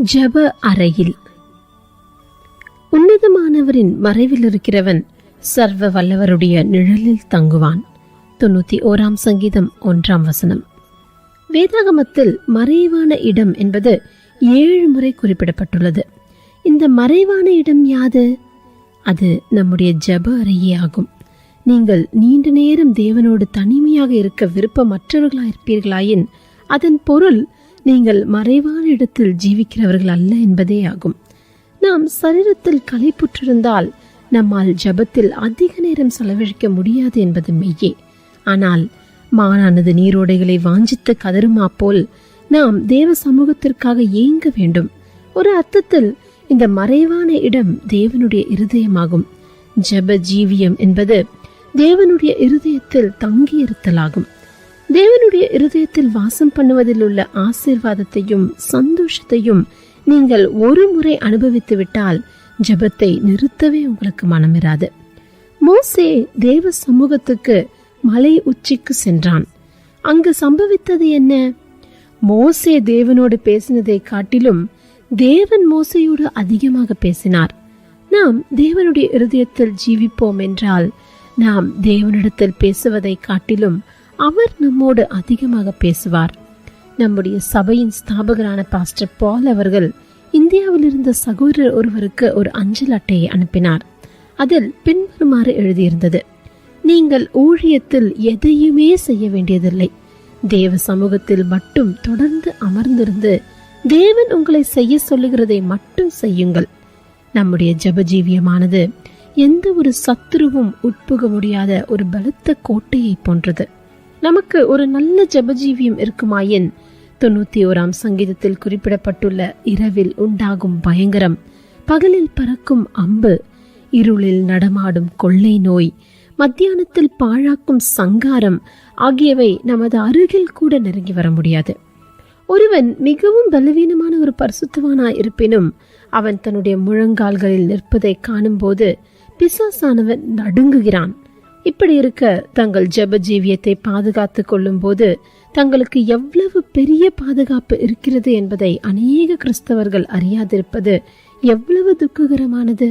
ஜப அறையில். உன்னதமானவரின் மறைவில் இருக்கிறவன் சர்வ வல்லவருடைய நிழலில் தங்குவான். தொண்ணூத்தி ஓராம் சங்கீதம் ஒன்றாம் வசனம். வேதாகமத்தில் மறைவான இடம் என்பது ஏழு முறை குறிப்பிடப்பட்டுள்ளது. இந்த மறைவான இடம் யாது? அது நம்முடைய ஜெப அறையே ஆகும். நீங்கள் நீண்ட நேரம் தேவனோடு தனிமையாக இருக்க விருப்பமற்றவர்களாயிருப்பீர்களாயின் அதன் பொருள் நீங்கள் மறைவான இடத்தில் ஜீவிக்கிறவர்கள் அல்ல என்பதே ஆகும். நாம் சரீரத்தில் களைப்புற்றிருந்தால் நம்மால் ஜெபத்தில் அதிக நேரம் செலவழிக்க முடியாது என்பது மெய்யே. ஆனால் மானானது நீரோடைகளை வாஞ்சித்து கதருமா போல் நாம் தேவ சமூகத்திற்காக ஏங்க வேண்டும். ஒரு அர்த்தத்தில் இந்த மறைவான இடம் தேவனுடைய இருதயமாகும். ஜெப ஜீவியம் என்பது தேவனுடைய இருதயத்தில் தங்கியிருத்தலாகும். தேவனுடைய இருதயத்தில் வாசம் பண்ணுவதில் உள்ள ஆசீர்வாதத்தையும் சந்தோஷத்தையும் நீங்கள் ஒரு முறை அனுபவித்து விட்டால் ஜெபத்தை நிறுத்தவே உங்களுக்கு மனமிராது. மோசே தேவ சமூகத்துக்கு மலை உச்சிக்கு சென்றான். அங்கு சம்பவித்தது என்ன? மோசே தேவனோடு பேசினதை காட்டிலும் தேவன் மோசையோடு அதிகமாக பேசினார். நாம் தேவனுடைய இருதயத்தில் ஜீவிப்போம் என்றால் நாம் தேவனிடத்தில் பேசுவதை காட்டிலும் அவர் நம்மோடு அதிகமாக பேசுவார். நம்முடைய சபையின் ஸ்தாபகரான பாஸ்டர் பால் அவர்கள் இந்தியாவில் இருந்த சகோதரர் ஒருவருக்கு ஒரு அஞ்சல் அட்டையை அனுப்பினார். அதில் பின்வருமாறு எழுதியிருந்தது நீங்கள் ஊழியத்தில் எதையுமே செய்ய வேண்டியதில்லை. தேவ சமூகத்தில் மட்டும் தொடர்ந்து அமர்ந்திருந்து தேவன் உங்களை செய்ய சொல்லுகிறதை மட்டும் செய்யுங்கள். நம்முடைய ஜபஜீவியமானது எந்த ஒரு சத்துருவும் உட்புக முடியாத ஒரு பலத்த கோட்டையை போன்றது. நமக்கு ஒரு நல்ல ஜபஜீவியம் இருக்குமாயின்? தொண்ணூத்தி ஓராம் சங்கீதத்தில் குறிப்பிடப்பட்டுள்ள இரவில் உண்டாகும் பயங்கரம் பகலில் பறக்கும் அம்பு இருளில் நடமாடும் கொள்ளை நோய் மத்தியானத்தில் பாழாக்கும் சங்காரம் ஆகியவை நமது அருகில் கூட நெருங்கி வர முடியாது. ஒருவன் மிகவும் பலவீனமான ஒரு பரிசுத்தவானாய் இருப்பினும் அவன் தன்னுடைய முழங்கால்களில் நிற்பதை காணும்போது பிசாசானவன் நடுங்குகிறான். இப்படி இருக்க தங்கள் ஜப ஜீவியத்தை பாதுகாத்துக் கொள்ளும் போது தங்களுக்கு எவ்வளவு பெரிய பாதுகாப்பு இருக்கிறது என்பதை அநேக கிறிஸ்தவர்கள் அறியாதிருப்பது எவ்வளவு துக்ககரமானது?